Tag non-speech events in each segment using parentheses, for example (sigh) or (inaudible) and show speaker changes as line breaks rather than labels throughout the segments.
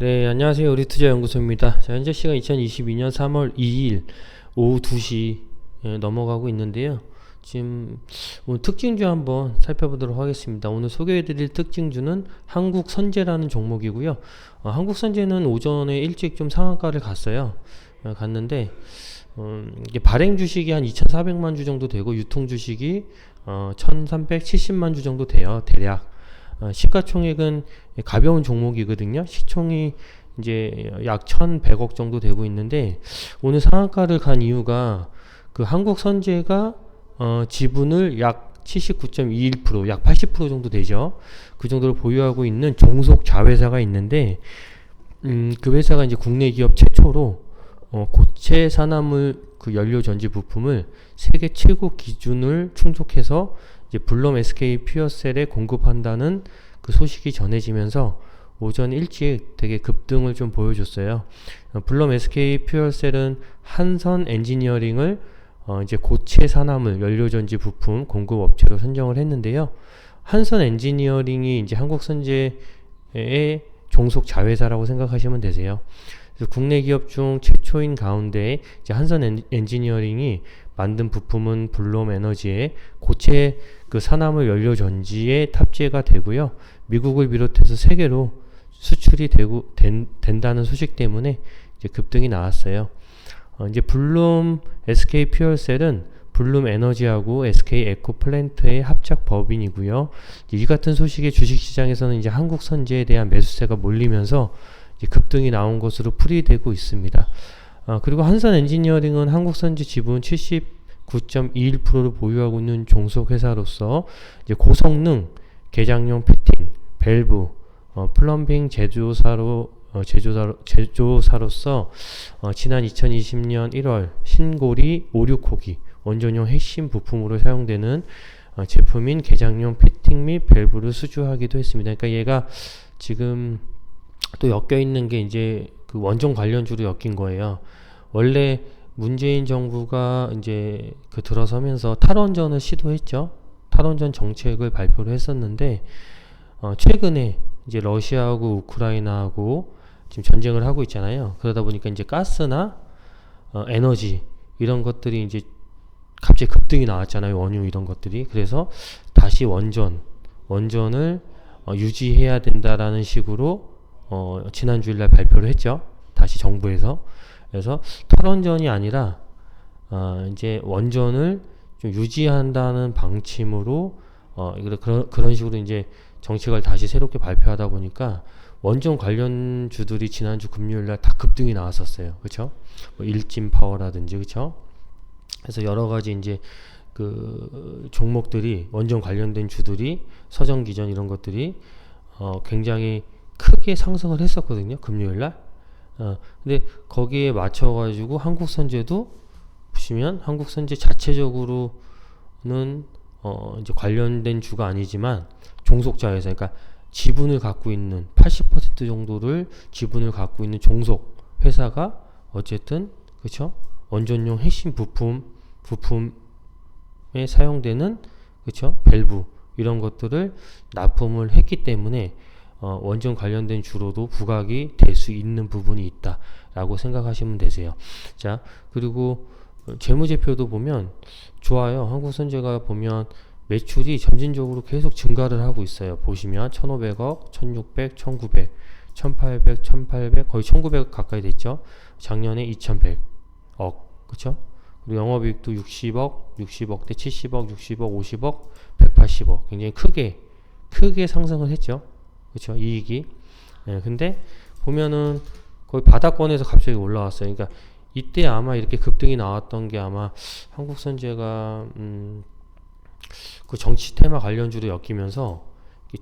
네, 안녕하세요. 우리투자연구소입니다. 자, 현재 시간 2022년 3월 2일 오후 2시 예, 넘어가고 있는데요. 지금 오늘 특징주 한번 살펴보도록 하겠습니다. 오늘 소개해드릴 특징주는 한국선제라는 종목이고요. 어, 한국선제는 오전에 일찍 좀 상한가를 갔어요. 어, 갔는데 음, 발행 주식이 한 2,400만 주 정도 되고 유통 주식이 어, 1,370만 주 정도 돼요. 대략. 어, 시가총액은 가벼운 종목이거든요. 시총이 이제 약 1,100억 정도 되고 있는데 오늘 상한가를 간 이유가 그 한국 선제가 어, 지분을 약 79.21%, 약 80% 정도 되죠. 그 정도를 보유하고 있는 종속 자회사가 있는데, 음, 그 회사가 이제 국내 기업 최초로 어, 고체 산화물 그 연료 전지 부품을 세계 최고 기준을 충족해서 이제 블럼 SK 퓨어셀에 공급한다는 그 소식이 전해지면서 오전 일찍 되게 급등을 좀 보여줬어요. 어, 블럼 SK 퓨어셀은 한선 엔지니어링을 어, 이제 고체 산화물 연료전지 부품 공급 업체로 선정을 했는데요. 한선 엔지니어링이 이제 한국선제의 종속 자회사라고 생각하시면 되세요. 국내 기업 중 최초인 가운데 이제 한선 엔지니어링이 만든 부품은 블롬 에너지의 고체 그 산화물 연료 전지에 탑재가 되고요. 미국을 비롯해서 세계로 수출이 되고 된, 된다는 소식 때문에 이제 급등이 나왔어요. 어, 이제 블룸 SK 퓨얼셀은 블룸 에너지하고 SK 에코 플랜트의 합작 법인이고요. 이 같은 소식에 주식 시장에서는 이제 한국 선제에 대한 매수세가 몰리면서 급등이 나온 것으로 풀이되고 있습니다. 어, 그리고 한산 엔지니어링은 한국 선제 지분 79.21%를 보유하고 있는 종속 회사로서 고성능 개장용 피팅, 밸브, 어, 플럼빙 제조사로 어, 제조사로, 제조사로서 어, 지난 2020년 1월 신고리 56호기 원전용 핵심 부품으로 사용되는 어, 제품인 개장용 피팅 및 밸브를 수주하기도 했습니다. 그러니까 얘가 지금 또 엮여 있는 게 이제 그 원전 관련주로 엮인 거예요. 원래 문재인 정부가 이제 그 들어서면서 탈원전을 시도했죠. 탈원전 정책을 발표를 했었는데 어, 최근에 이제 러시아하고 우크라이나하고 지금 전쟁을 하고 있잖아요. 그러다 보니까 이제 가스나 어, 에너지 이런 것들이 이제 갑자기 급등이 나왔잖아요. 원유 이런 것들이. 그래서 다시 원전 원전을 어, 유지해야 된다라는 식으로 어, 지난 주일날 발표를 했죠. 다시 정부에서. 그래서 탈원전이 아니라 어, 이제 원전을 좀 유지한다는 방침으로 어, 그런 그런 식으로 이제 정책을 다시 새롭게 발표하다 보니까 원전 관련 주들이 지난주 금요일날 다 급등이 나왔었어요. 그렇죠? 뭐 일진 파워라든지 그렇죠? 그래서 여러 가지 이제 그 종목들이 원전 관련된 주들이 서정 기전 이런 것들이 어 굉장히 크게 상승을 했었거든요. 금요일 날. 어, 근데 거기에 맞춰 가지고 한국 선제도 보시면 한국 선제 자체적으로는 어 이제 관련된 주가 아니지만 종속자 회사 그러니까 지분을 갖고 있는 80% 정도를 지분을 갖고 있는 종속 회사가 어쨌든 그렇죠? 원전용 핵심 부품 부품에 사용되는 그렇죠? 밸브 이런 것들을 납품을 했기 때문에 어, 원전 관련된 주로도 부각이 될 수 있는 부분이 있다라고 생각하시면 되세요. 자, 그리고 재무제표도 보면 좋아요. 한국선제가 보면 매출이 점진적으로 계속 증가를 하고 있어요. 보시면 1,500억, 1,600, 1,900, 1,800, 1,800 거의 1,900억 가까이 됐죠. 작년에 2,100억, 그렇죠? 그리고 영업이익도 60억, 60억대 70억, 60억, 50억, 180억 굉장히 크게 크게 상승을 했죠. 그렇죠? 이익이. 예, 근데 보면은 거의 바닥권에서 갑자기 올라왔어요. 그러니까 이때 아마 이렇게 급등이 나왔던 게 아마 한국선제가 음, 그 정치 테마 관련주로 엮이면서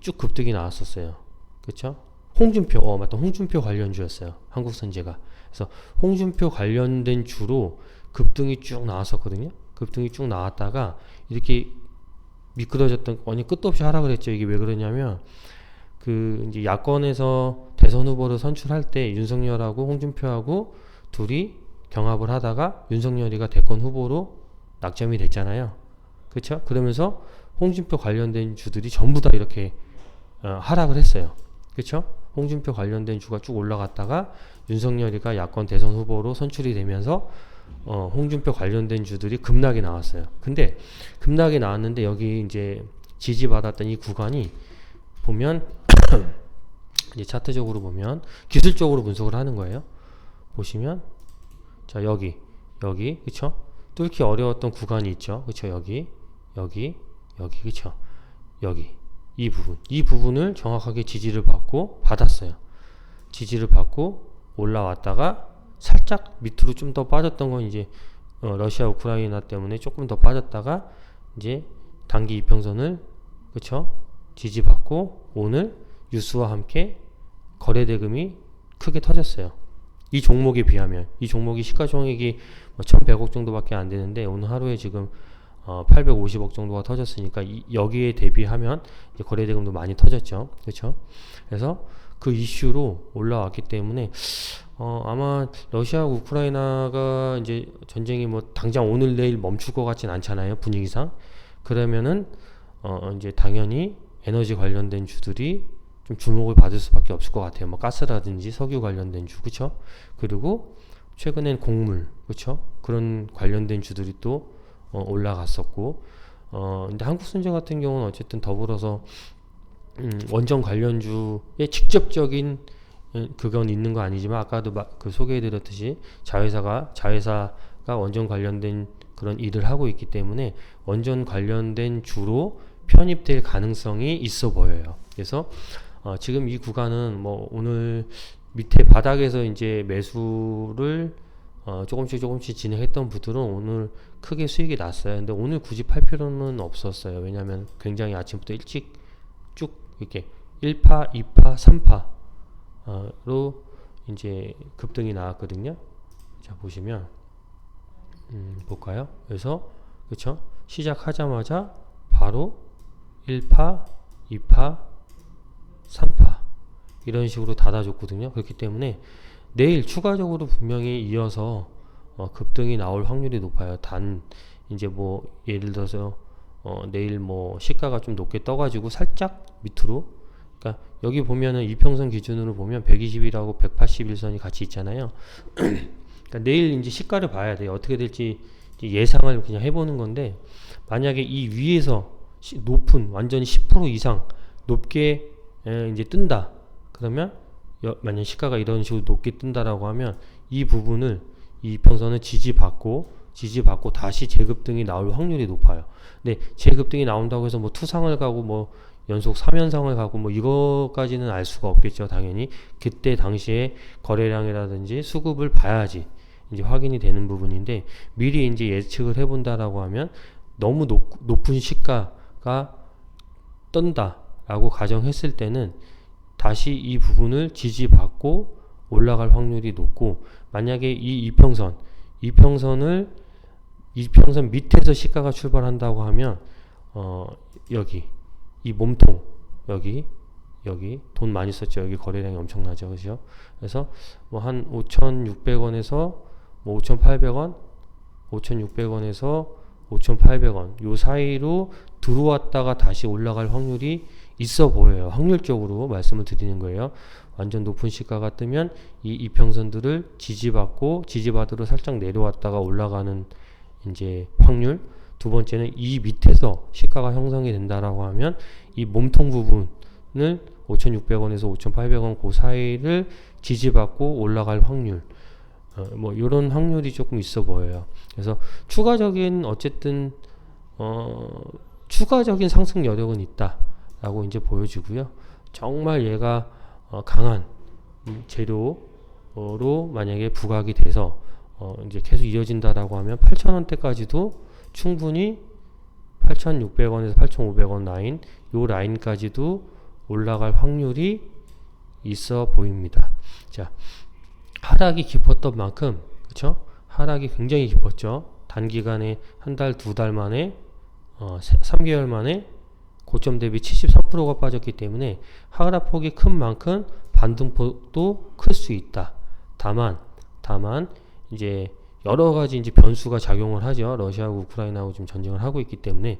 쭉 급등이 나왔었어요. 그렇죠? 홍준표, 어 맞다, 홍준표 관련주였어요. 한국선제가. 그래서 홍준표 관련된 주로 급등이 쭉 나왔었거든요. 급등이 쭉 나왔다가 이렇게 미끄러졌던 아니 끝도 없이 하락을 했죠. 이게 왜 그러냐면 그 이제 야권에서 대선 후보를 선출할 때 윤석열하고 홍준표하고 둘이 경합을 하다가 윤석열이가 대권 후보로 낙점이 됐잖아요. 그렇죠? 그러면서 홍준표 관련된 주들이 전부 다 이렇게 어, 하락을 했어요. 그쵸? 홍준표 관련된 주가 쭉 올라갔다가 윤석열이가 야권 대선 후보로 선출이 되면서 어, 홍준표 관련된 주들이 급락이 나왔어요. 근데 급락이 나왔는데 여기 이제 지지받았던 이 구간이 보면 이제 차트적으로 보면 기술적으로 분석을 하는 거예요. 보시면 자 여기 여기 그쵸? 뚫기 어려웠던 구간이 있죠. 그쵸? 여기 여기 여기 그쵸? 여기 이 부분 이 부분을 정확하게 지지를 받고 받았어요. 지지를 받고 올라왔다가 살짝 밑으로 좀 더 빠졌던 건 이제 어, 러시아 우크라이나 때문에 조금 더 빠졌다가 이제 단기 이평선을 그쵸 지지받고 오늘 뉴스와 함께 거래 대금이 크게 터졌어요. 이 종목에 비하면 이 종목이 시가총액이 뭐 1,100억 정도밖에 안 되는데 오늘 하루에 지금 어, 850억 정도가 터졌으니까 이, 여기에 대비하면 이제 거래 대금도 많이 터졌죠. 그렇죠? 그래서 그 이슈로 올라왔기 때문에 어, 아마 러시아하고 우크라이나가 이제 전쟁이 뭐 당장 오늘 내일 멈출 것 같진 않잖아요. 분위기상. 그러면은 어, 이제 당연히 에너지 관련된 주들이 좀 주목을 받을 수밖에 없을 것 같아요. 뭐 가스라든지 석유 관련된 주, 그렇죠? 그리고 최근엔 곡물, 그렇죠? 그런 관련된 주들이 또 어, 올라갔었고, 어, 근데 한국순재 같은 경우는 어쨌든 더불어서 음, 원전 관련주의 직접적인 음, 그건 있는 거 아니지만 아까도 마, 그 소개해드렸듯이 자회사가 자회사가 원전 관련된 그런 일을 하고 있기 때문에 원전 관련된 주로 편입될 가능성이 있어 보여요. 그래서 어, 지금 이 구간은 뭐 오늘 밑에 바닥에서 이제 매수를 어, 조금씩 조금씩 진행했던 분들은 오늘 크게 수익이 났어요. 근데 오늘 굳이 팔 필요는 없었어요. 왜냐하면 굉장히 아침부터 일찍 쭉 이렇게 1파, 2파, 3파로 이제 급등이 나왔거든요. 자 보시면 음, 볼까요? 그래서 그쵸? 시작하자마자 바로 1파, 2파, 3파 이런 식으로 닫아줬거든요. 그렇기 때문에 내일 추가적으로 분명히 이어서 어, 급등이 나올 확률이 높아요. 단 이제 뭐 예를 들어서 어, 내일 뭐 시가가 좀 높게 떠가지고 살짝 밑으로 그러니까 여기 보면은 이평선 기준으로 보면 120이라고 181선이 같이 있잖아요. (clears throat) 그러니까 내일 이제 시가를 봐야 돼요. 어떻게 될지 예상을 그냥 해보는 건데 만약에 이 위에서 시, 높은 완전히 10% 이상 높게 에, 이제 뜬다. 그러면 여, 만약 시가가 이런 식으로 높게 뜬다라고 하면 이 부분을 이 평선을 지지받고 지지받고 다시 재급등이 나올 확률이 높아요. 근데 재급등이 나온다고 해서 뭐 투상을 가고 뭐 연속 3연상을 가고 뭐 이거까지는 알 수가 없겠죠. 당연히 그때 당시에 거래량이라든지 수급을 봐야지 이제 확인이 되는 부분인데 미리 이제 예측을 해본다라고 하면 너무 높, 높은 시가가 떤다 라고 가정했을 때는 다시 이 부분을 지지받고 올라갈 확률이 높고 만약에 이 이평선 이평선을 이평선 밑에서 시가가 출발한다고 하면 어 여기 이 몸통 여기 여기 돈 많이 썼죠. 여기 거래량이 엄청나죠. 그죠? 그래서 뭐 한 5,600원에서 뭐 5,800원 5,600원에서 5,800원 요 사이로 들어왔다가 다시 올라갈 확률이 있어 보여요. 확률적으로 말씀을 드리는 거예요. 완전 높은 시가가 뜨면 이 이평선들을 지지받고 지지받으러 살짝 내려왔다가 올라가는 이제 확률. 두 번째는 이 밑에서 시가가 형성이 된다라고 하면 이 몸통 부분을 5,600원에서 5,800원 그 사이를 지지받고 올라갈 확률. 어, 뭐 이런 확률이 조금 있어 보여요. 그래서 추가적인 어쨌든 어 추가적인 상승 여력은 있다 라고 이제 보여지고요. 정말 얘가 어 강한 재료로 만약에 부각이 돼서 어 이제 계속 이어진다라고 하면 8,000원대까지도 충분히 8,600원에서 8,500원 라인 요 라인까지도 올라갈 확률이 있어 보입니다. 자, 하락이 깊었던 만큼 그쵸? 하락이 굉장히 깊었죠. 단기간에 한 달, 두 달 만에 어, 3개월 만에 고점 대비 73%가 빠졌기 때문에 하락폭이 큰 만큼 반등폭도 클 수 있다. 다만 다만 이제 여러 가지 이제 변수가 작용을 하죠. 러시아하고 우크라이나하고 좀 전쟁을 하고 있기 때문에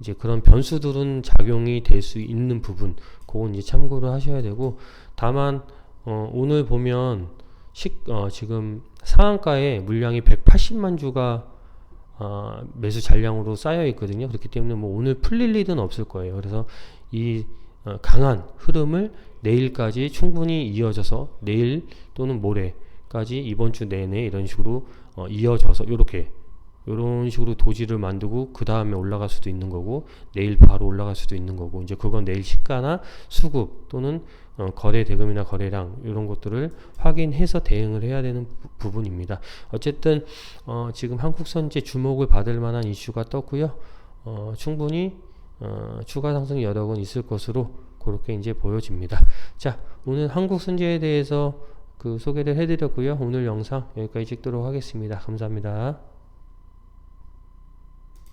이제 그런 변수들은 작용이 될 수 있는 부분, 그 그건 이제 참고를 하셔야 되고 다만 어, 오늘 보면 식, 어, 지금 상한가에 물량이 180만 주가 어, 매수 잔량으로 쌓여 있거든요. 그렇기 때문에 뭐 오늘 풀릴 일은 없을 거예요. 그래서 이 어, 강한 흐름을 내일까지 충분히 이어져서 내일 또는 모레까지 이번 주 내내 이런 식으로 어, 이어져서 이렇게 이런 식으로 도지를 만들고 그 다음에 올라갈 수도 있는 거고 내일 바로 올라갈 수도 있는 거고 이제 그건 내일 시가나 수급 또는 어, 거래 대금이나 거래량 이런 것들을 확인해서 대응을 해야 되는 부- 부분입니다. 어쨌든 어, 지금 한국선제 주목을 받을 만한 이슈가 떴고요. 어, 충분히 어, 추가 상승 여력은 있을 것으로 그렇게 이제 보여집니다. 자, 오늘 한국선제에 대해서 그 소개를 해드렸고요. 오늘 영상 여기까지 찍도록 하겠습니다. 감사합니다.